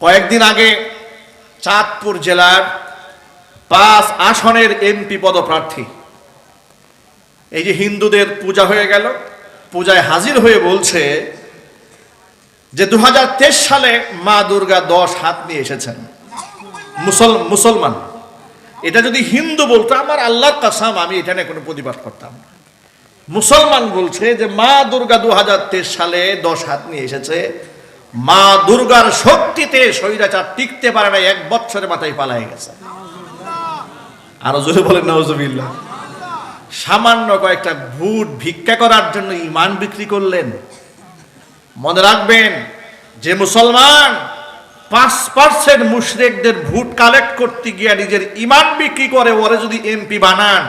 কয়েকদিন আগে চাঁদপুর জেলার পাঁচ আসনের এমপি পদপ্রার্থী, এই যে হিন্দুদের পূজা হয়ে গেল, পূজায় হাজির হয়ে বলছে যে দু হাজার তেইশ সালে মা দুর্গা দশ হাত নিয়ে এসেছেন। মুসল, মুসলমান। এটা যদি হিন্দু বলতো, আমার আল্লাহর কাসাম, আমি এটা নিয়ে কোনো প্রতিবাদ করতাম মুসলমান বলছে যে মা দুর্গা দু হাজার তেইশ সালে দশ হাত নিয়ে এসেছে মা দুর্গার শক্তিতে স্বৈরাচার টিকতে পারে না এক বছরের মাথায় পালাই গেছে। আরও জোরে বলেন নজবিল্লা সামান্য কয়েকটা ভোট ভিক্ষা করার জন্য ইমান বিক্রি করলেন। মনে রাখবেন, যে মুসলমান পাঁচ পার্সেন্ট মুশরেকদের ভোট কালেক্ট করতে গিয়ে নিজের ইমান বিক্রি করে, ওরে যদি এমপি বানান,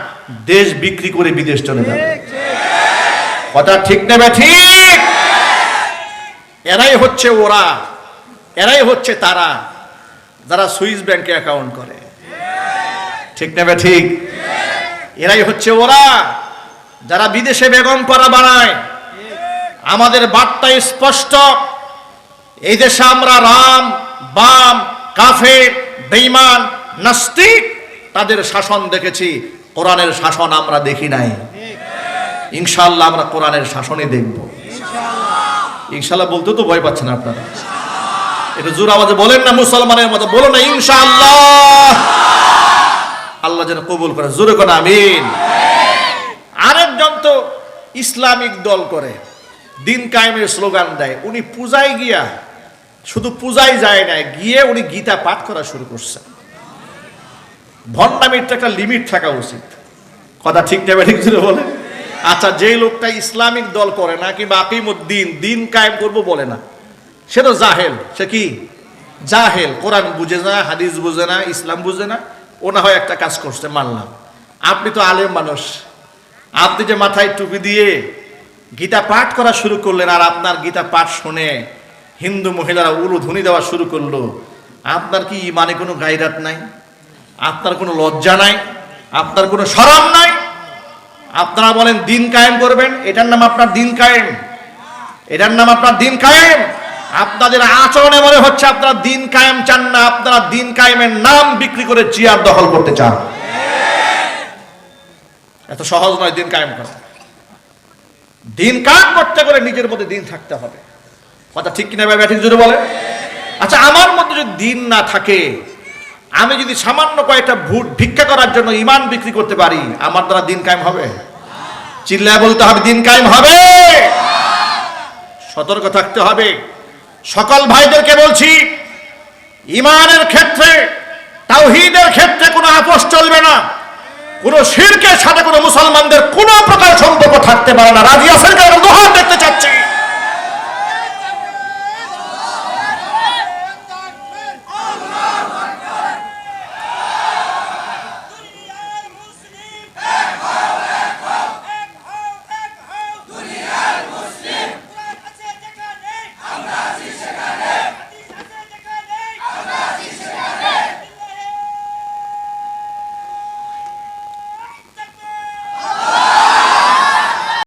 দেশ বিক্রি করে বিদেশ চলে যাবে। কথা ঠিক নেবে ঠিক এরাই হচ্ছে ওরা, এরাই হচ্ছে তারা, যারা সুইস ব্যাংকে অ্যাকাউন্ট করে। ঠিক নেবে ঠিক? এরাই হচ্ছে ওরা, যারা বিদেশে বেগম পাড়া বানায়। আমাদের বার্তা স্পষ্ট, এই দেশে আমরা রাম, বাম কাফে বেইমান নাস্তিক, তাদের শাসন দেখেছি। কোরআনের শাসন আমরা দেখি নাই। ইনশাল্লাহ আমরা কোরআনের শাসনই দেখব। ইনশাল্লাহ বলতে তো ভয় পাচ্ছেন আপনারা। এটা জোর আওয়াজে বলেন না, মুসলমানের মতো বলো না, ইনশাআল্লাহ। আল্লাহ যেন কবুল করে, জোরে করে আমিন। আরেকজন তো ইসলামিক দল করে, দিন কায়েমের স্লোগান দেয়, উনি পূজায় গিয়া, শুধু পূজায় যায় না গিয়ে উনি গীতা পাঠ করা শুরু করছেন ভণ্ডামির একটা লিমিট থাকা উচিত। কথা ঠিক নেবে ঠিক বলে আচ্ছা যেই লোকটা ইসলামিক দল করে না কিংবা আকিমুদ্দিন, দিন কায়েম করব বলে না। সে তো জাহেল, সে কি? জাহেল, কোরআন বুঝে না, হাদিস বুঝে না, ইসলাম বুঝে না ও না হয় একটা কাজ করছে, মানলাম। আপনি তো আলেম মানুষ। আপনি যে মাথায় টুপি দিয়ে গীতা পাঠ করা শুরু করলেন আর আপনার গীতা পাঠ শুনে হিন্দু মহিলারা উলু ধ্বনি দেওয়া শুরু করল, আপনার কি মানে কোনো গাইরাত নাই? আপনার কোনো লজ্জা নাই? আপনার কোনো সরম নাই? আপনারা বলেন, দিন কায়েম করবেন? এটার নাম আপনার দিন কায়েম। এটার নাম আপনার দিন কায়েম। আপনাদের আচরণে মনে হচ্ছে আপনারা দিন কায়েম চান না, আপনারা দিন কায়েমের নাম বিক্রি করে চেয়ার দখল করতে চান। এত সহজ নয় দিন কায়েম করা। দিন কায়েম করতে করে নিজের মধ্যে দিন থাকতে হবে। কথা ঠিক কিনা ভাই ঠিক জোরে বলে? আচ্ছা আমার মধ্যে যদি দিন না থাকে আমি যদি সামান্য কয়েকটা ভোট ভিক্ষা করার জন্য ইমান বিক্রি করতে পারি, আমার দ্বারা দিন কায়েম হবে? চিল্লায় বলতে হবে, দিন কায়েম হবে। সতর্ক থাকতে হবে। সকল ভাইদেরকে বলছি ইমানের ক্ষেত্রে, তাওহীদের ক্ষেত্রে কোনো আপোষ চলবে না। কোন শিরকের সাথে কোনো মুসলমানদের কোনো প্রকার সম্পর্ক থাকতে পারে না। রাজিয়া সরকার দেখতে রাজি